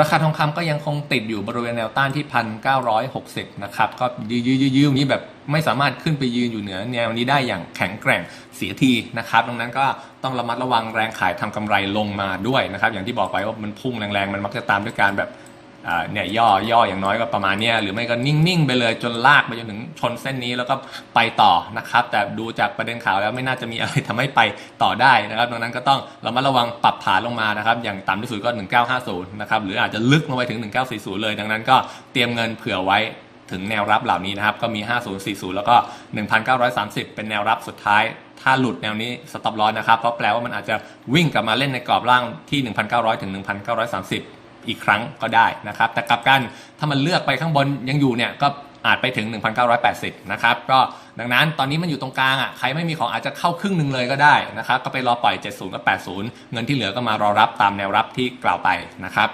ราคาทองคำก็ยังคงติดอยู่บริเวณแนวต้านที่พันเก้าร้อยหกสิบนะครับ ก็ยืดยืดยืดยืดนี้แบบไม่สามารถขึ้นไปยืนอยู่เหนือแนวนี้ได้อย่างแข็งแกร่งเสียทีนะครับดังนั้นก็ต้องระมัดระวังแรงขายทำกำไรลงมาด้วยนะครับ อย่างที่บอกไปว่ามันพุ่งแรงๆ มันมักจะตามด้วยการแบบ เนี่ยย่อย่ออย่างน้อยก็ประมาณนี้หรือไม่ก็นิ่งๆไปเลยจนลากไปจนถึงชนเส้นนี้แล้วก็ไปต่อนะครับ แต่ดูจากประเด็นข่าวแล้วไม่น่าจะมีอะไรทำให้ไปต่อได้นะครับ ดังนั้นก็ต้องเระมัดระวังปรับฐานลงมานะครับ อย่างต่ำที่สุดก็ 1950 นะครับ หรืออาจจะลึกลงไปถึง 1940 เลย ดังนั้นก็เตรียมเงินเผื่อไว้ถึงแนวรับเหล่านี้นะครับ ก็มี 5040 แล้วก็ 1930 เป็นแนวรับสุดท้ายถ้าหลุดแนวนี้สต็อปลอสนะครับเพราะแปลว่ามันอาจจะวิ่งกลับมาเล่นในกรอบล่างที่ 1,900 ถึง 1,930 อีกครั้งก็ได้นะครับ แต่กลับกันถ้ามันเลือกไปข้างบนยังอยู่เนี่ยก็อาจไปถึง 1,980 นะครับ ก็ดังนั้นตอนนี้มันอยู่ตรงกลางอะ ใครไม่มีของอาจจะเข้าครึ่งหนึ่งเลยก็ได้นะครับ ก็ไปรอปล่อย 70 กับ 80 เงินที่เหลือก็มารอรับตามแนวรับที่กล่าวไปนะครับ